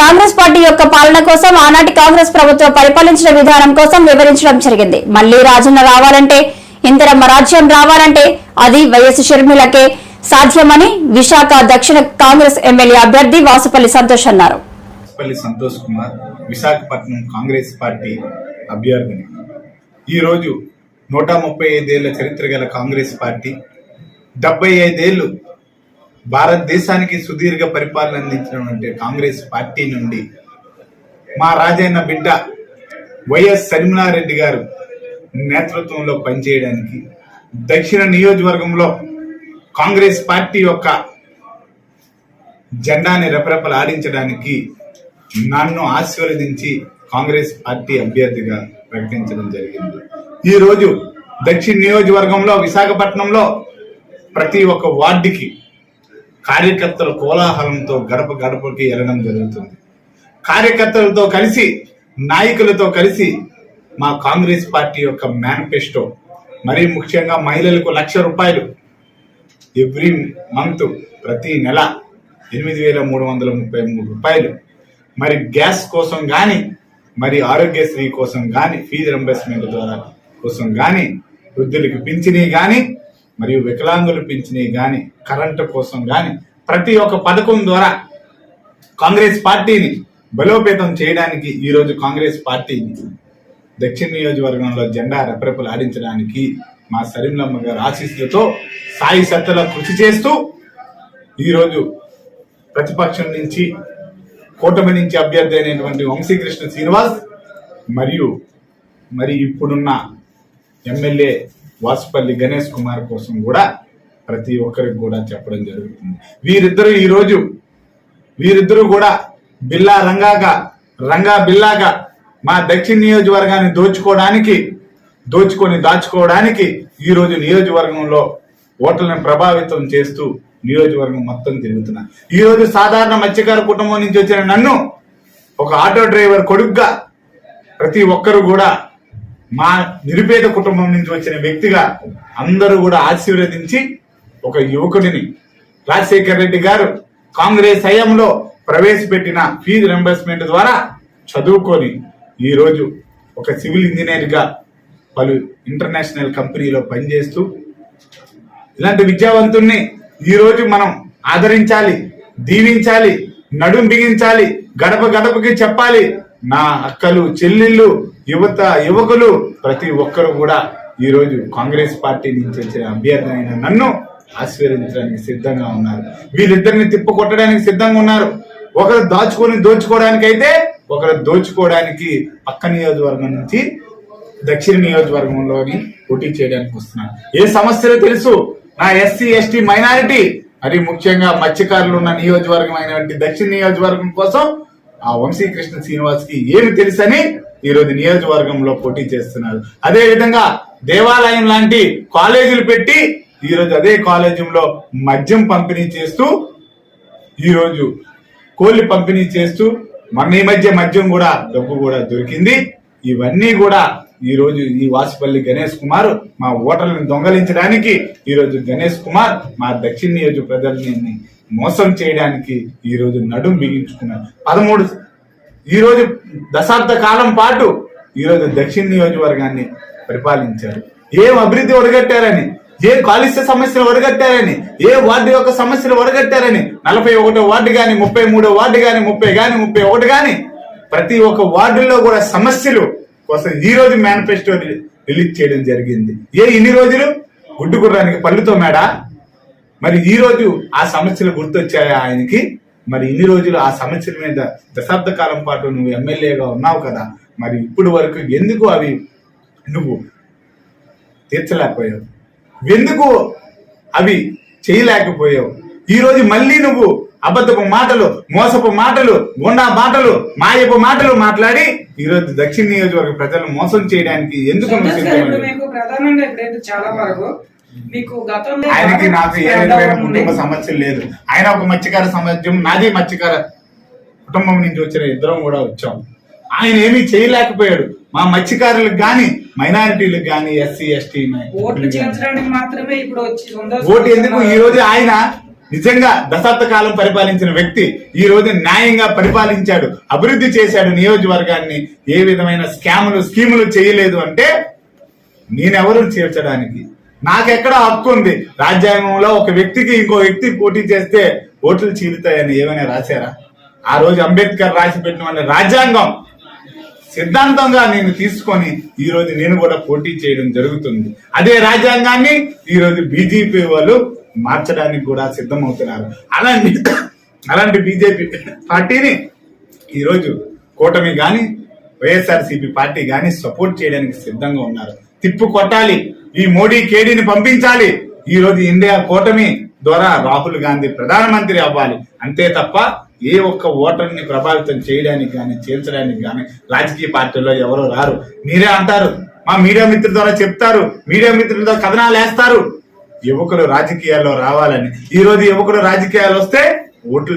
Congress party యొక్క పాలన కోసం ఆనాటి కాంగ్రెస్ ప్రభుత్వం పరిపాలించిన విధానం కోసం వివరించడం జరిగింది. మళ్ళీ రాజన్న రావాలంటే ఇంతరమ్మ రాజ్యం రావాలంటే అది వైఎస్ షర్మిలకే సాధ్యమని విశాఖ దక్షిణ కాంగ్రెస్ ఎమ్మెల్యే అభ్యర్థి వాసుపల్లి సంతోష్ అన్నారు. పల్లి సంతోష్ కుమార్ విశాఖపట్నం కాంగ్రెస్ పార్టీ అభ్యర్థిని. ఈరోజు నూట ముప్పై ఐదేళ్ళ చరిత్ర గల కాంగ్రెస్ పార్టీ డెబ్బై ఐదేళ్ళు భారతదేశానికి సుదీర్ఘ పరిపాలన అందించినటువంటి కాంగ్రెస్ పార్టీ నుండి మా రాజైన బిడ్డ వైఎస్ సరిమలారెడ్డి గారు నేతృత్వంలో పనిచేయడానికి దక్షిణ నియోజకవర్గంలో కాంగ్రెస్ పార్టీ యొక్క జెండాని రెపరెపలాడించడానికి నన్ను ఆశీర్వదించి కాంగ్రెస్ పార్టీ అభ్యర్థిగా ప్రకటించడం జరిగింది. ఈరోజు దక్షిణ నియోజకవర్గంలో విశాఖపట్నంలో ప్రతి ఒక్క వార్డుకి కార్యకర్తల కోలాహలంతో గడప గడపకి వెళ్ళడం జరుగుతుంది. కార్యకర్తలతో కలిసి నాయకులతో కలిసి మా కాంగ్రెస్ పార్టీ యొక్క మేనిఫెస్టో మరీ ముఖ్యంగా మహిళలకు లక్ష రూపాయలు ఎవ్రీ మంత్ ప్రతి నెల ఎనిమిది వేల మూడు వందల ముప్పై మూడు రూపాయలు. మరి గ్యాస్ కోసం కానీ మరి ఆరోగ్యశ్రీ కోసం కానీ ఫీజు రింబర్స్మెంట్ ద్వారా కోసం కానీ వృద్ధులకు పింఛనీ కానీ మరియు వికలాంగులు పింఛనీ కానీ కరెంటు కోసం కానీ ప్రతి ఒక్క పథకం ద్వారా కాంగ్రెస్ పార్టీని బలోపేతం చేయడానికి ఈరోజు కాంగ్రెస్ పార్టీని దక్షిణ నియోజకవర్గంలో జెండా రెపరెపలు ఆడించడానికి మా సరిమలమ్మ గారు ఆశీస్సులతో సాయి సత్తల కృషి చేస్తూ ఈరోజు ప్రతిపక్షం నుంచి కూటమి నుంచి అభ్యర్థి అయినటువంటి వంశీకృష్ణ శ్రీనివాస్ మరియు మరి ఇప్పుడున్న ఎమ్మెల్యే వాసుపల్లి గణేష్ కుమార్ కోసం కూడా ప్రతి ఒక్కరికి కూడా చెప్పడం జరుగుతుంది. వీరిద్దరూ ఈరోజు వీరిద్దరూ కూడా బిల్లా రంగాగా రంగా బిల్లాగా మా దక్షిణ నియోజకవర్గాన్ని దోచుకోవడానికి దోచుకొని దాచుకోవడానికి ఈరోజు నియోజకవర్గంలో ఓట్లను ప్రభావితం చేస్తూ నియోజకవర్గం మొత్తం తిరుగుతున్నా. ఈరోజు సాధారణ మత్స్యకార కుటుంబం నుంచి వచ్చిన నన్ను ఒక ఆటో డ్రైవర్ కొడుగ్గా ప్రతి ఒక్కరు కూడా మా నిరుపేద కుటుంబం నుంచి వచ్చిన వ్యక్తిగా అందరూ కూడా ఆశీర్వదించి ఒక యువకుడిని రాజశేఖర్ రెడ్డి గారు కాంగ్రెస్ హయాంలో ప్రవేశపెట్టిన ఫీజు రింబర్స్మెంట్ ద్వారా చదువుకొని ఈరోజు ఒక సివిల్ ఇంజనీర్గా పలు ఇంటర్నేషనల్ కంపెనీలో పనిచేస్తూ ఇలాంటి విద్యావంతుణ్ణి ఈరోజు మనం ఆదరించాలి దీవించాలి నడుం బిగించాలి గడప గడపకి చెప్పాలి నా అక్కలు చెల్లెళ్ళు యువత యువకులు ప్రతి ఒక్కరు కూడా ఈ రోజు కాంగ్రెస్ పార్టీ నుంచి వచ్చిన అభ్యర్థి అయిన నన్ను ఆశీర్వదించడానికి సిద్ధంగా ఉన్నారు. వీళ్ళిద్దరిని తిప్పకొట్టడానికి సిద్ధంగా ఉన్నారు. ఒకరు దాచుకొని దోచుకోవడానికి అయితే ఒకరు దోచుకోవడానికి పక్క నియోజకవర్గం నుంచి దక్షిణ నియోజకవర్గంలోని పోటీ చేయడానికి వస్తున్నారు. ఏ సమస్యలు తెలుసు? నా ఎస్సీ ఎస్టీ మైనారిటీ మరి ముఖ్యంగా మత్స్యకారులు ఉన్న నియోజకవర్గం అయినటువంటి దక్షిణ నియోజకవర్గం కోసం ఆ వంశీకృష్ణ శ్రీనివాస్కి ఏమి తెలుసని ఈ రోజు నియోజకవర్గంలో పోటీ చేస్తున్నారు. అదే విధంగా దేవాలయం లాంటి కాలేజీలు పెట్టి ఈ రోజు అదే కాలేజీలో మద్యం పంపిణీ చేస్తూ ఈరోజు కోళ్ళు పంపిణీ చేస్తూ మన ఈ మధ్య మద్యం కూడా డబ్బు కూడా దొరికింది. ఇవన్నీ కూడా ఈ రోజు ఈ వాసుపల్లి గణేష్ కుమార్ మా ఓటర్లను దొంగలించడానికి ఈ రోజు గణేష్ కుమార్ మా దక్షిణ నియోజక ప్రజల్ని మోసం చేయడానికి ఈ రోజు నడుం బిగించుకున్నారు పదమూడు ఈరోజు దశాబ్ద కాలం పాటు ఈ రోజు దక్షిణ నియోజకవర్గాన్ని పరిపాలించారు. ఏం అభివృద్ధి ఒడగట్టారని ఏ కాలుష్య సమస్యలు ఒడగట్టారని ఏ వార్డు యొక్క సమస్యలు ఒడగట్టారని నలభై ఒకటో వార్డు కానీ ముప్పై మూడో వార్డు కానీ ముప్పై కానీ ముప్పై ఒకటి కానీ ప్రతి ఒక్క వార్డుల్లో కూడా సమస్యలు కోసం ఈ రోజు మేనిఫెస్టో రిలీజ్ చేయడం జరిగింది. ఏ ఇన్ని రోజులు? గుడ్డు గుర్రానికి పళ్ళుతో మేడా మరి ఈ రోజు ఆ సమస్యలు గుర్తొచ్చాయా ఆయనకి? మరి ఇన్ని రోజులు ఆ సమస్యల మీద దశాబ్ద కాలం పాటు నువ్వు ఎమ్మెల్యేగా ఉన్నావు కదా మరి ఇప్పుడు వరకు ఎందుకు అవి నువ్వు తీర్చలేకపోయావు? ఎందుకు అవి చేయలేకపోయావు? ఈ రోజు మళ్ళీ నువ్వు అబద్ధపు మాటలు మోసపు మాటలు గుండా మాటలు మాయపు మాటలు మాట్లాడి ఈ రోజు దక్షిణ నియోజకవర్గ ప్రజలను మోసం చేయడానికి ఎందుకు ప్రధానంగా చాలా వరకు మీకు గతంలో ఆయనకి నాకు ఏ విధమైన. కుటుంబ సమస్య లేదు. ఆయన ఒక మత్స్యకార సమాజం నాది మత్స్యకార కుటుంబం నుంచి వచ్చిన ఇద్దరం కూడా వచ్చాం. ఆయన ఏమీ చేయలేకపోయాడు. మా మత్స్యకారులకు గాని మైనారిటీలకు గాని ఎస్సీ ఎస్టీ ఓట్లు చేర్చడానికి మాత్రమే ఇప్పుడు వచ్చి సంతోష్ ఓటు ఎందుకు? ఈ రోజు ఆయన నిజంగా దశాబ్ద కాలం పరిపాలించిన వ్యక్తి ఈ రోజు న్యాయంగా పరిపాలించాడు అభివృద్ధి చేశాడు నియోజకవర్గాన్ని. ఏ విధమైన స్కాములు స్కీములు చేయలేదు అంటే నేనెవరు చేర్చడానికి? నాకెక్కడ హక్కు ఉంది. రాజ్యాంగంలో ఒక వ్యక్తికి ఇంకో వ్యక్తి పోటీ చేస్తే ఓట్లు చీలుతాయని ఏమైనా రాశారా? ఆ రోజు అంబేద్కర్ రాసి పెట్టిన రాజ్యాంగం సిద్ధాంతంగా నేను తీసుకొని ఈ రోజు నేను కూడా పోటీ చేయడం జరుగుతుంది. అదే రాజ్యాంగాన్ని ఈ రోజు బీజేపీ వాళ్ళు మార్చడానికి కూడా సిద్ధమవుతున్నారు. అలాంటి అలాంటి బీజేపీ పార్టీని ఈరోజు కూటమి కానీ వైఎస్ఆర్సీపీ పార్టీ కానీ సపోర్ట్ చేయడానికి సిద్ధంగా ఉన్నారు. తిప్పు కొట్టాలి. ఈ మోడీ కేడీని పంపించాలి. ఈ రోజు ఇండియా కూటమి ద్వారా రాహుల్ గాంధీ ప్రధానమంత్రి అవ్వాలి. అంతే తప్ప ఏ ఒక్క ఓటర్ని ప్రభావితం చేయడానికి కానీ చేర్చడానికి కానీ రాజకీయ పార్టీల్లో ఎవరు రారు. మీరే అంటారు. మా మీడియా మిత్రుల ద్వారా చెప్తారు. మీడియా మిత్రుల ద్వారా కథనాలు వేస్తారు. యువకులు రాజకీయాల్లో రావాలని. ఈ రోజు యువకులు రాజకీయాలు వస్తే ఓట్లు